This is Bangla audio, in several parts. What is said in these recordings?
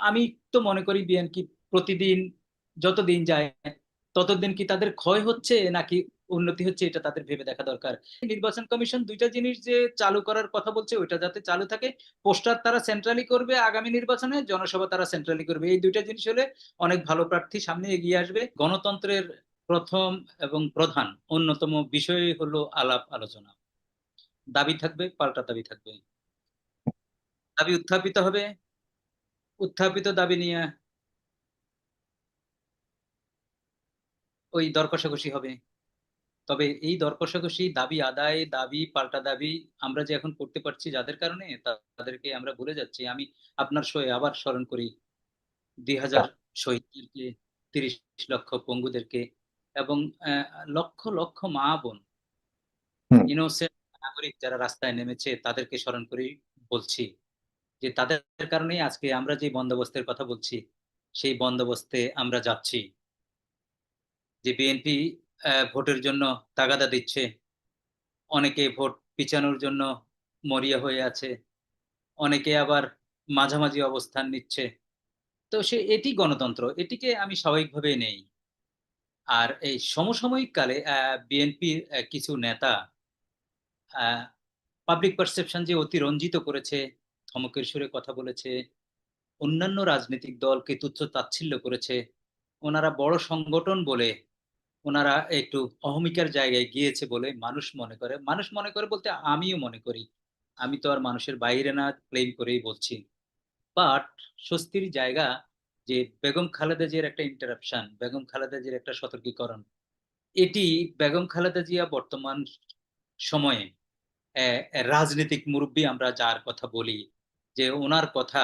আমি তো মনে করি বিএনপি প্রতিদিন যতদিন যায়, ততদিন কি তাদের ক্ষয় হচ্ছে নাকি উন্নতি হচ্ছে এটা তাদের ভেবে দেখা দরকার? নির্বাচন কমিশন দুইটা জিনিস যে চালু করার কথা বলছে ওইটা যাতে চালু থাকে, পোস্টার তারা সেন্ট্রালি করবে, আগামী নির্বাচনে জনসভা তারা সেন্ট্রালি করবে। এই দুইটা জিনিস হলে অনেক ভালো প্রার্থী সামনে এগিয়ে আসবে। গণতন্ত্রের প্রথম এবং প্রধান অন্যতম বিষয় হলো আলাপ আলোচনা। দাবি থাকবে, পাল্টা দাবি থাকবে। দাবি উত্থাপিত হবে। উত্থাপিত দাবি নিয়ে ওই দর কষাকষি হবে। তবে এই দর কষাকষি দাবি আদায় দাবি পাল্টা দাবি আমরা যে এখন করতে পারছি যাদের কারণে তাদেরকে আমরা ভুলে যাচ্ছি। আমি আপনার সয়ে আবার স্মরণ করি দুই হাজার শহীদদেরকে তিরিশ লক্ষ পঙ্গুদেরকে এবং লক্ষ লক্ষ মা বোন ইনোসেন্ট নাগরিক যারা রাস্তায় নেমেছে তাদেরকে স্মরণ করি বলছি। যে তাদের কারণেই আজকে আমরা যে বন্দোবস্তের কথা বলছি, সেই বন্দোবস্তে আমরা যাচ্ছি। যে বিএনপি ভোটের জন্য তাগাদা দিচ্ছে, অনেকে ভোট পিছানোর জন্য মরিয়া হয়ে আছে, অনেকে আবার মাঝামাঝি অবস্থান নিচ্ছে। তো সে, এটি গণতন্ত্র, এটিকে আমি স্বাভাবিকভাবে নেই। আর এই সমসাময়িক কালে বিএনপির কিছু নেতা পাবলিক পারসেপশন যে অতি রঞ্জিত করেছে ধমকের সুরে কথা বলেছে, অন্যান্য রাজনৈতিক দলকে তুচ্ছ তাচ্ছিল্য করেছে, ওনারা বড় সংগঠন বলে ওনারা একটু অহমিকার জায়গায় গিয়েছে বলে মানুষ মনে করে। মানুষ মনে করে বলতে আমিও মনে করি। আমি তো আর মানুষের বাইরে না ক্লেম করেই বলছি। বাট স্বস্তির জায়গা যে বেগম খালেদা জিয়ার একটা ইন্টারাপশন বেগম খালেদা জিয়ার একটা সতর্কীকরণ, এটি বেগম খালেদা জিয়া বর্তমান সময়ে রাজনৈতিক মুরব্বী আমরা যার কথা বলি যে ওনার কথা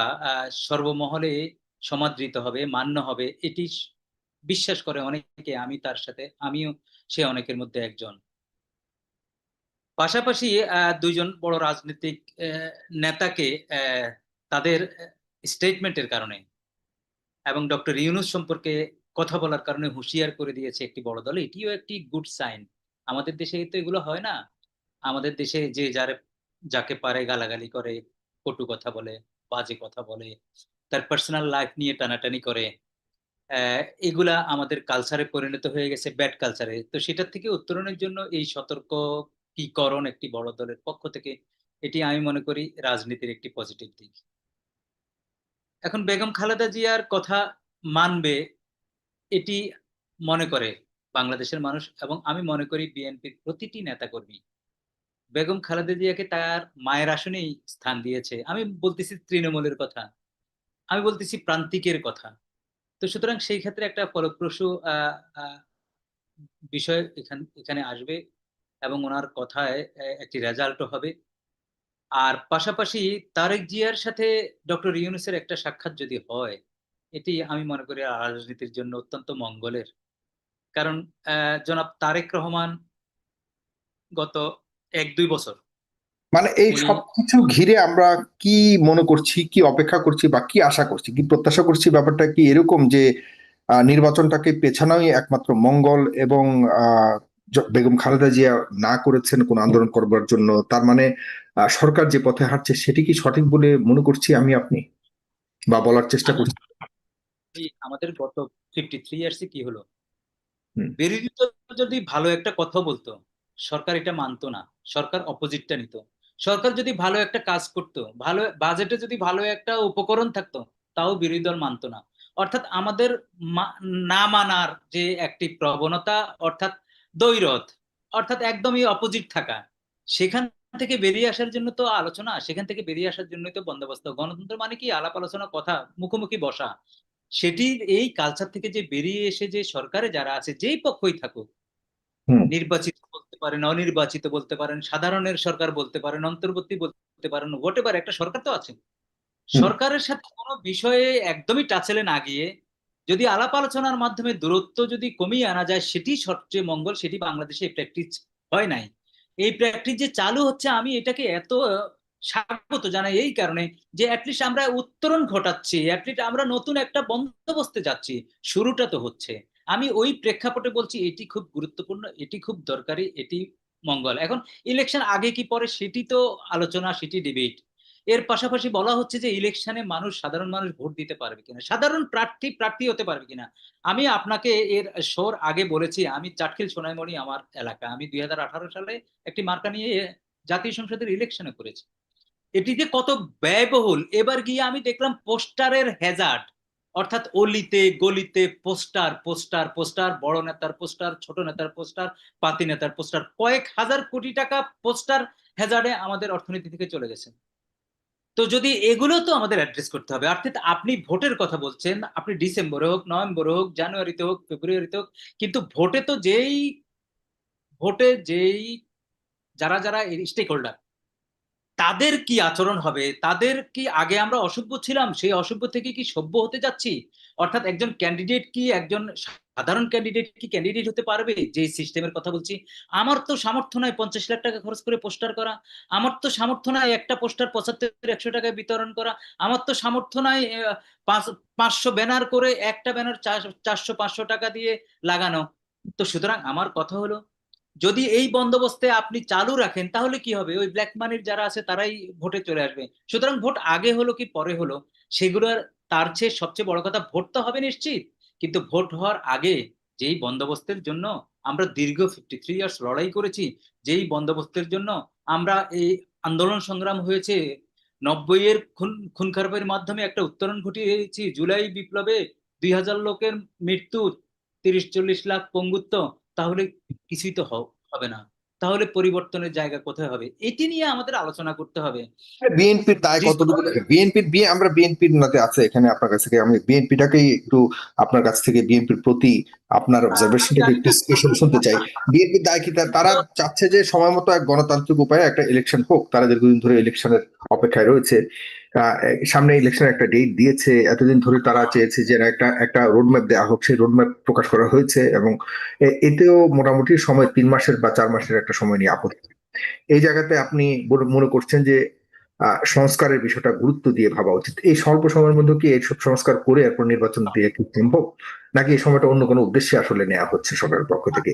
সর্বমহলে সমাদৃত হবে, মান্য হবে, এটি বিশ্বাস করে অনেকে আমি তার সাথে, আমিও সে অনেকের মধ্যে একজন। পাশাপাশি দুইজন বড় রাজনৈতিক নেতাকে তাদের স্টেটমেন্টের কারণে এবং ডক্টর ইউনুস সম্পর্কে কথা বলার কারণে হুঁশিয়ার করে দিয়েছে একটি বড় দল। এটিও একটি গুড সাইন আমাদের দেশে তো এগুলো হয় না। আমাদের দেশে যে যার, যাকে পারে গালাগালি করে কটু কথা বলে, বাজে কথা বলে, তার পার্সোনাল লাইফ নিয়ে টানাটানি করে। এগুলা আমাদের কালচারে পরিণত হয়ে গেছে ব্যাড কালচারে তো সেটার থেকে উত্তরণের জন্য এই সতর্ক কিকরণ একটি বড় দলের পক্ষ থেকে, এটি আমি মনে করি রাজনীতির একটি পজিটিভ দিক। এখন বেগম খালেদা জিয়ার কথা মানবে, এটি মনে করে বাংলাদেশের মানুষ এবং আমি মনে করি বিএনপির প্রতিটি নেতাকর্মী। বেগম খালেদা জিয়াকে তার মায়ের আসনেই স্থান দিয়েছে। আমি বলতেছি তৃণমূলের কথা, আমি বলতেছি প্রান্তিকের কথা। তো সুতরাং সেই ক্ষেত্রে একটা ফলপ্রসূ বিষয় এখানে এখানে আসবে এবং ওনার কথায় একটি রেজাল্টও হবে। আর পাশাপাশি তারেক জিয়ার সাথে ডক্টর ইউনুসের একটা সাক্ষাৎ যদি হয়, এটি আমি মনে করি রাজনীতির জন্য অত্যন্ত মঙ্গলের। কারণ জনাব তারেক রহমান গত এক দুই বছর। মানে এই সবকিছু ঘিরে আমরা কি মনে করছি কি অপেক্ষা করছি বা কি আশা করছি কি প্রত্যাশা করছি ব্যাপারটা কি এরকম যে নির্বাচনটাকে পেছানোই একমাত্র মঙ্গল এবং বেগম খালেদা জিয়া না করেছেন কোন আন্দোলন করবার জন্য তার মানে সরকার যে পথে হাঁটছে সেটি কি সঠিক বলে মনে করছি আমি আপনি? বা বলার চেষ্টা করছি? আমাদের গত ফিফটি থ্রি ইয়ার্সে কি হলো? বিরোধী যদি ভালো একটা কথা বলতো সরকার এটা মানতো না সরকার অপোজিটটা নিত। সরকার যদি ভালো একটা কাজ করতো ভালো বাজেটে যদি ভালো একটা উপকরণ থাকতো তাও বিরোধী দল মানতো না। অর্থাৎ আমাদের না মানার যে একটি প্রবণতা অর্থাৎ দৈরথ অর্থাৎ একদমই অপোজিট থাকা সেখান থেকে বেরিয়ে আসার জন্য তো আলোচনা সেখান থেকে বেরিয়ে আসার জন্যই তো বন্দোবস্ত। গণতন্ত্র মানে কি? আলাপ আলোচনা কথা মুখোমুখি বসা। সেটি এই কালচার থেকে যে বেরিয়ে এসে যে সরকারে যারা আছে যেই পক্ষই থাকুক নির্বাচিত বলতে পারেন অনির্বাচিত বলতে পারেন সাধারণের সরকার বলতে পারেন অন্তর্বর্তী বলতে পারেন হোয়াট এভার একটা সরকার তো আছে। সরকারের সাথে কোনো বিষয়ে একদমই টাচেলে না গিয়ে যদি আলাপ আলোচনার মাধ্যমে দূরত্ব যদি কমিয়ে আনা যায় সেটি সবচেয়ে মঙ্গল সেটি বাংলাদেশে প্র্যাকটিস হয় নাই। এই প্র্যাকটিস যে চালু হচ্ছে আমি এটাকে এত স্বাগত জানাই এই কারণে যে অ্যাটলিস্ট আমরা উত্তরণ ঘটাচ্ছি অ্যাটলিস্ট আমরা নতুন একটা বন্দোবস্তে যাচ্ছি। শুরুটা তো হচ্ছে। আমি ওই প্রেক্ষাপটে বলছি এটি খুব গুরুত্বপূর্ণ, এটি খুব দরকারি, এটি মঙ্গল। এখন ইলেকশন আগে কি পরে সেটি তো আলোচনা, সেটি ডিবেট এর পাশাপাশি বলা হচ্ছে যে ইলেকশনে মানুষ, সাধারণ মানুষ ভোট দিতে পারবে কিনা? সাধারণ প্রার্থী প্রার্থী হতে পারবে কিনা? আমি আপনাকে এর শোর আগে বলেছি, আমি চাটখিল সোনাইমণি আমার এলাকা। আমি দুই হাজার আঠারো সালে একটি মার্কা নিয়ে জাতীয় সংসদের ইলেকশনে করেছি। এটি যে কত ব্যয়বহুল। এবার গিয়ে আমি দেখলাম পোস্টারের হ্যাজার্ড অর্থাৎ অলিতে, গলিতে, পোস্টার পোস্টার পোস্টার, বড় নেতার পোস্টার, ছোট নেতার পোস্টার, পাতি নেতার পোস্টার, কয়েক হাজার কোটি টাকা পোস্টার হ্যাজার্ডে আমাদের অর্থনীতি থেকে চলে গেছে। তো যদি এগুলো তো আমাদের অ্যাড্রেস করতে হবে, অর্থাৎ আপনি ভোটের কথা বলছেন, আপনি ডিসেম্বরে হোক, নভেম্বরে হোক, জানুয়ারিতে হোক, ফেব্রুয়ারিতে হোক, কিন্তু ভোটে তো যেই, ভোটে যেই, যারা যারা স্টেক হোল্ডার তাদের কি আচরণ হবে? তাদের কি আগে আমরা অসভ্য ছিলাম? সেই অসভ্য থেকে কি সভ্য হতে যাচ্ছি? অর্থাৎ একজন ক্যান্ডিডেট কি একজন সাধারণ ক্যান্ডিডেট কি ক্যান্ডিডেট হতে পারবে? যে সিস্টেমের কথা বলছি, আমার তো সামর্থ্য নয় পঞ্চাশ লাখ টাকা খরচ করে পোস্টার করা। আমার তো সামর্থ্য নাই একটা পোস্টার পঁচাত্তর, একশো টাকায় বিতরণ করা। আমার তো সামর্থ্য নয় পাঁচশো ব্যানার করে একটা ব্যানার চারশো, পাঁচশো টাকা দিয়ে লাগানো। তো সুতরাং আমার কথা হলো যদি এই বন্দোবস্তে আপনি চালু রাখেন, তাহলে কি হবে? ওই ব্ল্যাক মানির যারা আছে, তারাই ভোটে চলে আসবে। সুতরাং ভোট আগে হলো কি পরে হলো সেগুলোর তার চেয়ে সবচেয়ে বড় কথা, ভোট তো হবে নিশ্চিত। কিন্তু ভোট হওয়ার আগে যেই বন্দোবস্তের জন্য আমরা দীর্ঘ ফিফটি থ্রি ইয়ার্স লড়াই করেছি, যেই বন্দোবস্তের জন্য আমরা এই আন্দোলন সংগ্রাম হয়েছে, নব্বই এর খুন খুন খারাপের মাধ্যমে একটা উত্তরণ ঘটিয়েছি, জুলাই বিপ্লবে দুই হাজার লোকের মৃত্যু তিরিশ চল্লিশ লাখ পঙ্গুত্ব তাহলে কিছুই তো হবে না। তাহলে পরিবর্তনের জায়গা কোথায় হবে? এটি নিয়ে আমাদের আলোচনা করতে হবে। বিএনপির দায় কতটুকু বিএনপির বিয়ে আমরা বিএনপির নাতে আছে এখানে আপনার কাছ থেকে। আমি বিএনপিটাকেই একটু আপনার কাছ থেকে বিএনপির প্রতি আপনার অবজারভেশনটাকে একটু স্পেশাল শুনতে চাই। বিএনপির দায় কি? তারা চাচ্ছে যে সময় মতো এক গণতান্ত্রিক উপায়ে একটা ইলেকশন হোক। তারা দীর্ঘদিন ধরে ইলেকশনের অপেক্ষায় রয়েছে। সামনে ইলেকশনের একটা ডেট দিয়েছে। এতদিন ধরে তারা চেয়েছে যে একটা একটা রোডম্যাপ দেওয়া হোক। সেই রোডম্যাপ প্রকাশ করা হয়েছে এবং এতেও মোটামুটি সময় তিন মাসের বা চার মাসের একটা সময় নিয়ে আপত্তি। এই জায়গাতে আপনি মনে করছেন যে সংস্কারের বিষয়টা গুরুত্ব দিয়ে ভাবা উচিত। এই স্বল্প সময়ের মধ্যে কি এইসব সংস্কার করে এরপর নির্বাচন দিয়ে কি সম্ভব? নাকি এই সময়টা অন্য কোনো উদ্দেশ্যে আসলে নেওয়া হচ্ছে সরকারের পক্ষ থেকে?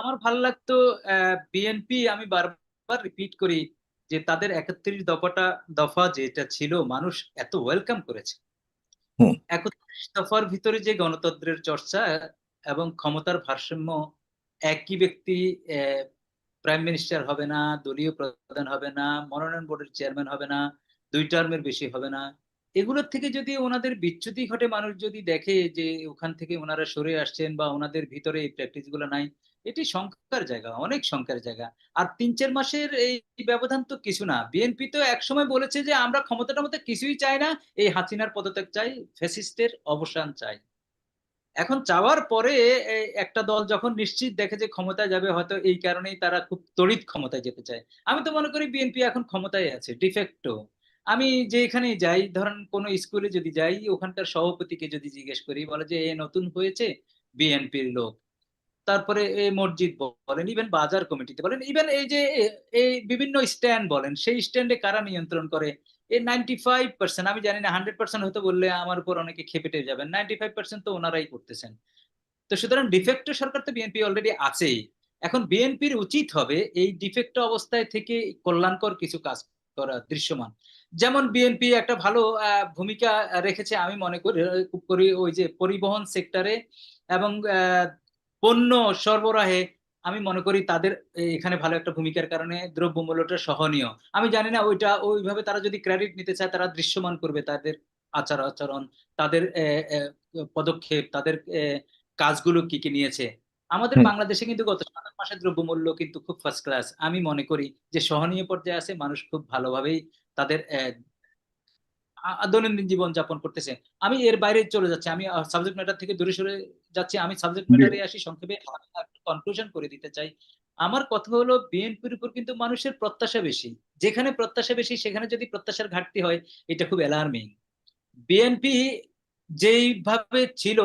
আমার ভালো লাগতো বিএনপি আমি বারবার রিপিট করি যে তাদের একত্রিশ দফাটা দফা যেটা ছিল মানুষ এত ওয়েলকাম করেছে। একত্রিশ দফার ভিতরে যে গণতন্ত্রের চর্চা এবং ক্ষমতার ভারসাম্য একই ব্যক্তি প্রাইম মিনিস্টার হবে না দলীয় প্রধান হবে না মনোনয়ন বোর্ডের চেয়ারম্যান হবে না দুই টার্মের বেশি হবে না। এগুলোর থেকে যদি ওনাদের বিচ্যুতি ঘটে মানুষ যদি দেখে যে ওখান থেকে ওনারা সরে আসছেন বা ওনাদের ভিতরে এই প্র্যাকটিসগুলো নাই এটি শঙ্কার জায়গা, অনেক শঙ্কার জায়গা। আর তিন, চার মাসের এই ব্যবধান তো কিছু না। বিএনপি তো একসময় বলেছে যে আমরা ক্ষমতাটার মধ্যে কিছুই চাই না, এই হাসিনার পদত্যাগ চাই, ফ্যাসিস্টের অবসান চাই। এখন চাওয়ার পরে একটা দল যখন নিশ্চিত দেখে যে ক্ষমতায় যাবে, হয়তো এই কারণেই তারা খুব তড়িৎ ক্ষমতায় যেতে চায়। আমি তো মনে করি বিএনপি এখন ক্ষমতায় আছে ডিফেক্টো আমি যে এখানে যাই, ধরেন কোনো স্কুলে যদি যাই, ওখানকার সভাপতিকে যদি জিজ্ঞেস করি, বলে যে, এ নতুন হয়েছে? বিএনপির লোক। তারপরে এই মসজিদ বলেন ইভেন বাজার কমিটিতে বলেন ইভেন এই যে এই বিভিন্ন স্ট্যান্ড বলেন, সেই স্ট্যান্ডে কারা নিয়ন্ত্রণ করে? এই নাইনটি ফাইভ পার্সেন্ট আমি জানি না হান্ড্রেড পার্সেন্ট হয়তো বললে আমার উপর অনেকে খেপেটে যাবেন নাইনটি ফাইভ পার্সেন্ট তো ওনারাই করতেছেন। তো সুতরাং ডিফেক্ট সরকার তো বিএনপি অলরেডি আছেই। এখন বিএনপির উচিত হবে এই ডিফেক্ট অবস্থায় থেকে কল্যাণকর কিছু কাজ করা দৃশ্যমান। যেমন বিএনপি একটা ভালো ভূমিকা রেখেছে, আমি মনে করি করি ওই যে পরিবহন সেক্টরে এবং পণ্য সরবরাহে আমি মনে করি তাদের এখানে ভালো একটা ভূমিকার কারণে দ্রব্যমূল্যটা সহনীয়। আমি জানি না ওইটা ওইভাবে তারা যদি ক্রেডিট নিতে চায় তারা দৃশ্যমান করবে তাদের আচার আচরণ তাদের পদক্ষেপ তাদের কাজগুলো কি কি নিয়েছে। আমাদের বাংলাদেশে কিন্তু গত সাত মাসের দ্রব্যমূল্য কিন্তু খুব ফার্স্ট ক্লাস আমি মনে করি যে সহনীয় পর্যায়ে আছে মানুষ খুব ভালোভাবেই তাদের দৈনন্দিন জীবন যাপন করতেছে। আমি এর বাইরে চলে যাচ্ছি। আমি সাবজেক্ট ম্যাটার থেকে দূরে সরে যাচ্ছি। আমি সাবজেক্ট ম্যাটারে আসি সংক্ষেপে কনক্লুশন করে দিতে চাই। আমার কথা হলো বিএনপির উপর কিন্তু মানুষের প্রত্যাশা বেশি। যেখানে প্রত্যাশা বেশি সেখানে যদি প্রত্যাশার ঘাটতি হয় এটা খুব অ্যালার্মিং বিএনপি যেইভাবে ছিল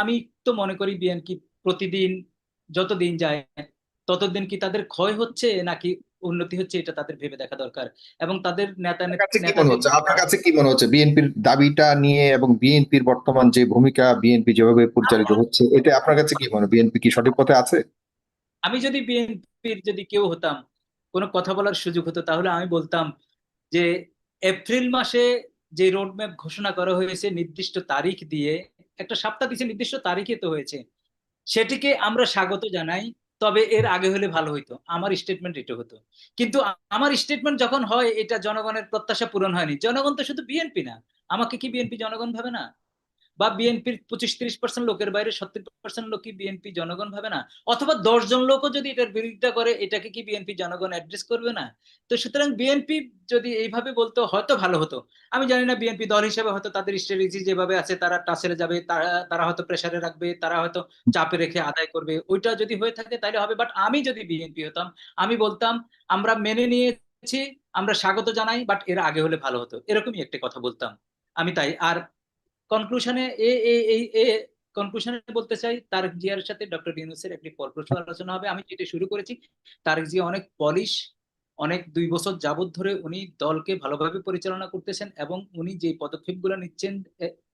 আমি তো মনে করি বিএনপি প্রতিদিন যতদিন যায় ততদিন কি তাদের ক্ষয় হচ্ছে নাকি উন্নতি হচ্ছে এটা তাদের ভেবে দেখা দরকার। এবং তাদের নেতা হচ্ছে? আপনার কাছে কি মনে হচ্ছে? বিএনপির দাবিটা নিয়ে এবং বিএনপির বর্তমান যে ভূমিকা বিএনপি যেভাবে পরিচালিত হচ্ছে এটা আপনার কাছে কি মনে? বিএনপি কি সঠিক পথে আছে? আমি যদি বিএনপির যদি কেউ হতাম কোনো কথা বলার সুযোগ হতো তাহলে আমি বলতাম যে এপ্রিল মাসে যে রোডম্যাপ ঘোষণা করা হয়েছে নির্দিষ্ট তারিখ দিয়ে একটা সপ্তাহ দিচ্ছে নির্দিষ্ট তারিখে তো হয়েছে। সেটিকে আমরা স্বাগত জানাই। তবে এর আগে হলে ভালো হইতো। আমার স্টেটমেন্ট এটা হতো। কিন্তু আমার স্টেটমেন্ট যখন হয়, এটা জনগণের প্রত্যাশা পূরণ হয়নি। জনগণ তো শুধু বিএনপি না। আমাকে কি বিএনপি জনগণ ভাবে না? বা বিএনপির পঁচিশ তিরিশ পার্সেন্ট লোকের বাইরে সত্তর পার্সেন্ট লোক কি বিএনপি জনগণ ভাবে না? অথবা দশ জন লোকও যদি এটার বিরোধিতা করে, এটাকে কি বিএনপি জনগণ অ্যাড্রেস করবে না? তো সুতরাং বিএনপি যদি এইভাবে বলতো, হয়তো ভালো হতো। আমি জানি না বিএনপি দল হিসেবে হয়তো তাদের স্ট্র্যাটেজি যেভাবে আছে, তারা টাসেলে যাবে, তারা তারা হয়তো প্রেসারে রাখবে, তারা হয়তো চাপে রেখে আদায় করবে। ওইটা যদি হয়ে থাকে তাহলে হবে। বাট আমি যদি বিএনপি হতাম, আমি বলতাম, আমরা মেনে নিয়েছি, আমরা স্বাগত জানাই বাট এর আগে হলে ভালো হতো। এরকমই একটা কথা বলতাম। আমি তাই। আর কনক্লুশনে এ এই, এ কনক্লুশনে বলতে চাই তারেক জিয়ার সাথে ডক্টর ইউনুসের একটি ফলপ্রসূ আলোচনা হবে। আমি যেটা শুরু করেছি তারেক জিয়া অনেক পলিশ অনেক দুই বছর যাবত ধরে উনি দলকে ভালোভাবে পরিচালনা করতেছেন এবং উনি যে পদক্ষেপ পদক্ষেপগুলো নিচ্ছেন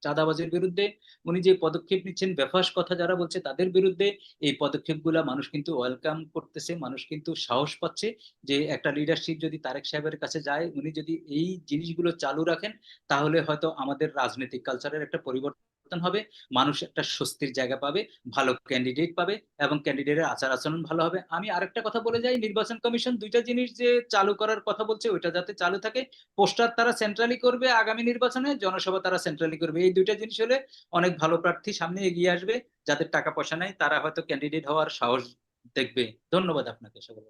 চাঁদাবাজের বিরুদ্ধে, উনি যে পদক্ষেপ নিচ্ছেন, বেফাস কথা যারা বলছে তাদের বিরুদ্ধে, এই পদক্ষেপগুলা মানুষ কিন্তু ওয়েলকাম করতেছে, মানুষ কিন্তু সাহস পাচ্ছে যে একটা লিডারশিপ যদি তারেক সাহেবের কাছে যায়, উনি যদি এই জিনিসগুলো চালু রাখেন, তাহলে হয়তো আমাদের রাজনৈতিক কালচারের একটা পরিবর্তন হবে, মানুষ একটা স্বস্তির জায়গা পাবে, ভালো ক্যান্ডিডেট পাবে এবং ক্যান্ডিডেটের আচার আচরণ ভালো হবে। আমি আরেকটা কথা বলে যাই, নির্বাচন কমিশন দুইটা জিনিস যে চালু করার কথা বলছে, ওইটা যাতে চালু থাকে। পোস্টার তারা সেন্ট্রালি করবে আগামী নির্বাচনে, জনসভা তারা সেন্ট্রালি করবে। এই দুইটা জিনিস হলে অনেক ভালো প্রার্থী সামনে এগিয়ে আসবে, যাদের টাকা পয়সা নাই, তারা হয়তো ক্যান্ডিডেট হওয়ার সাহস দেখবে। ধন্যবাদ আপনাকে সকলে